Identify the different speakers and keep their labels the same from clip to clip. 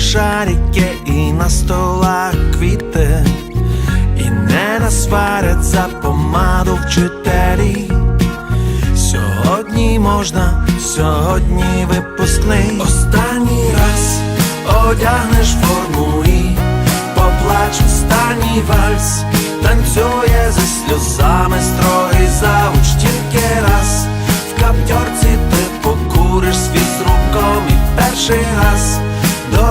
Speaker 1: шарики і на столах квіти, і не насварять за помаду вчителі. Сьогодні можна, сьогодні випускний. Останній раз одягнеш форму і поплач останній вальс, танцює зі сльозами строгий завуч тільки раз. В каптьорці ти покуриш свій з руком і перший раз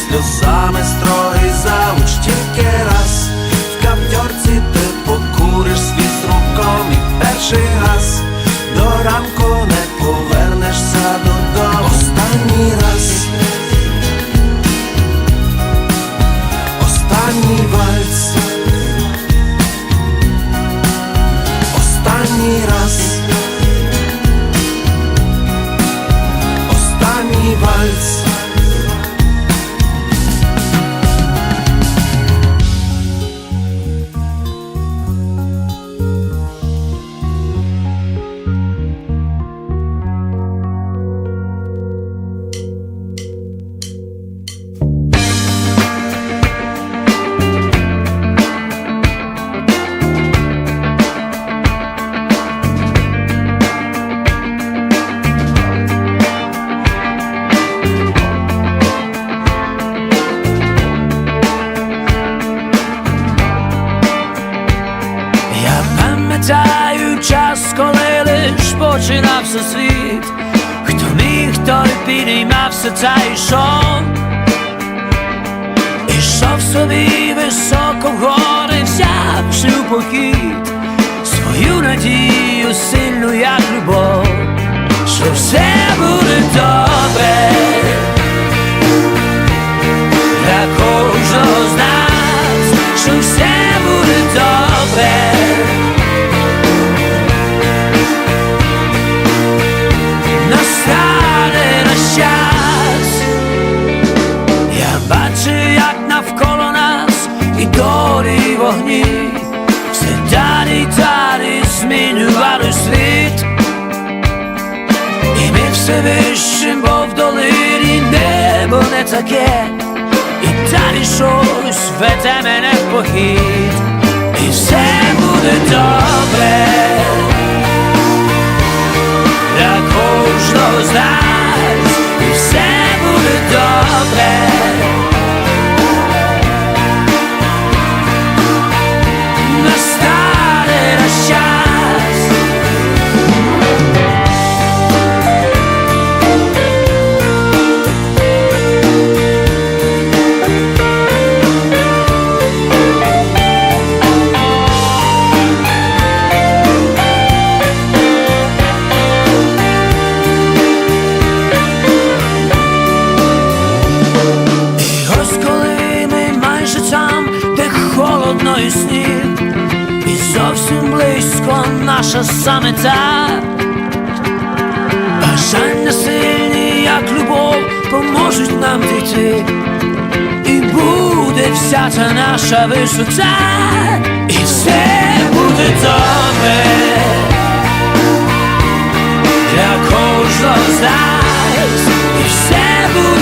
Speaker 1: Сльозами строгий завуч тільки раз. В каптьорці ти покуриш свій з руком і перший раз до ранку
Speaker 2: починався світ, хто міг, той підіймався та йшов, Ішов собі високо в гори, взявши у похід. Свою надію сильну, як любов, що все буде добре, для кожного з нас, що все буде бо в долині небо не таке, і далі щось веде мене в похід, і все буде Бажання сильні, як любов, поможуть нам дійти, і буде вся ця наша висота, і все буде добре. Для кожного з нас, і все буде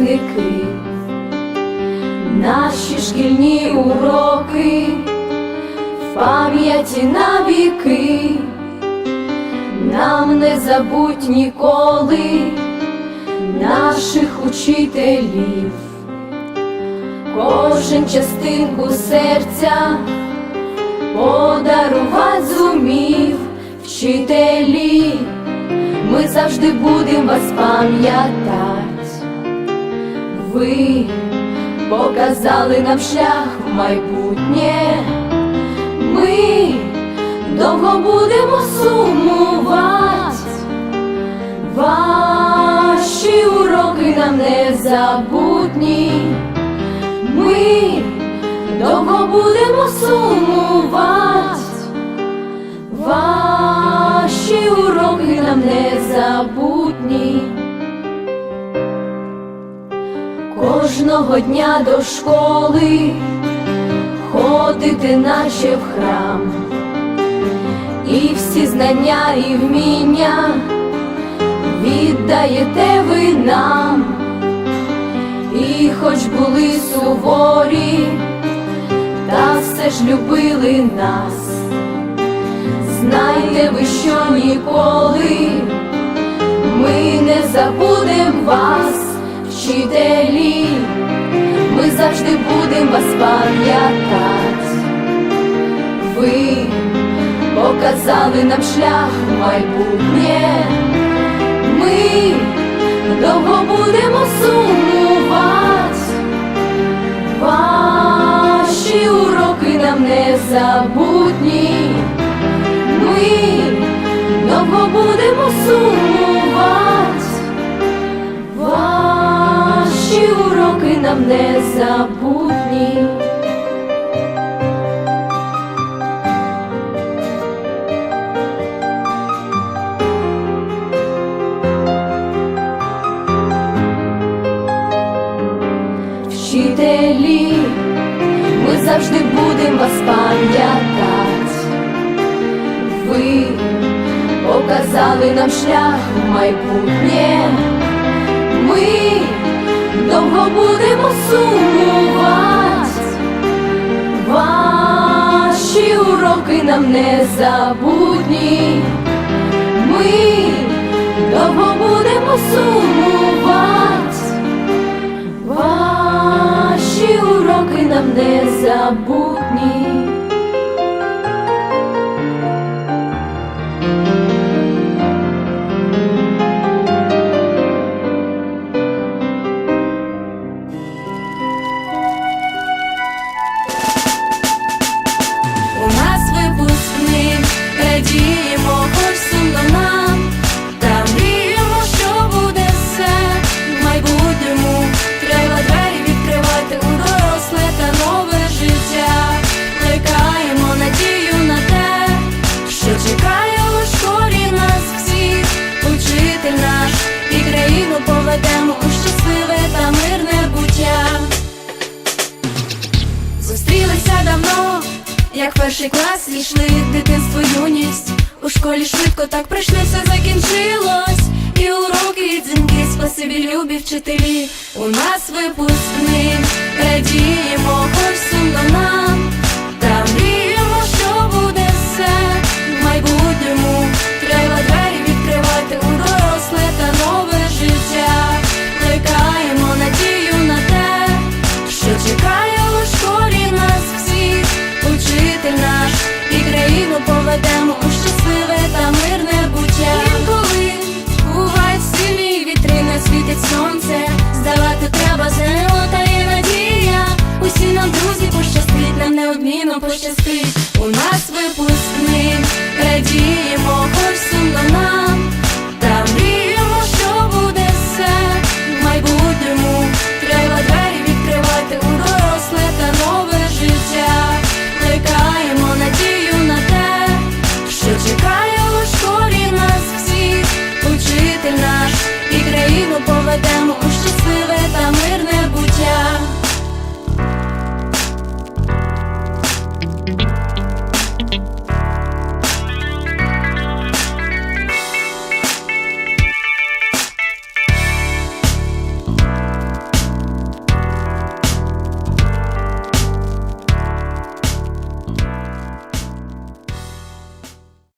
Speaker 3: випускники, наші шкільні уроки в пам'яті навіки, нам не забудь ніколи наших учителів, кожен частинку серця подарувати зумів вчителі, ми завжди будемо вас пам'ятать. Ви показали нам шлях в майбутнє, ми довго будемо сумувати. Ваші уроки нам не забутні. Ми довго будемо сумувати. Ваші уроки нам не забутні. Кожного дня до школи ходите, наче в храм, і всі знання і вміння віддаєте ви нам, і хоч були суворі, та все ж любили нас. Знайте ви, що ніколи ми не забудем вас, вчителі, ми завжди будемо вас пам'ятати. Ви показали нам шлях в майбутнє, ми довго будемо сумувати. Ваші уроки нам не забутні. Ми довго будемо сумувати. Уроки нам не забутні. Вчителі, ми завжди будемо вас пам'ятати. Ви показали нам шлях в майбутнє. Ми довго будемо сумувати. Ваші уроки нам не забутні. Ми довго будемо сумувати. Ваші уроки нам не давно, як перший клас війшли дитинство, юність. У школі швидко так прийшли, все закінчилось. І уроки, і дзвінки, спасибі, любі вчителі. У нас випускник радіємо, хоч сумно нам.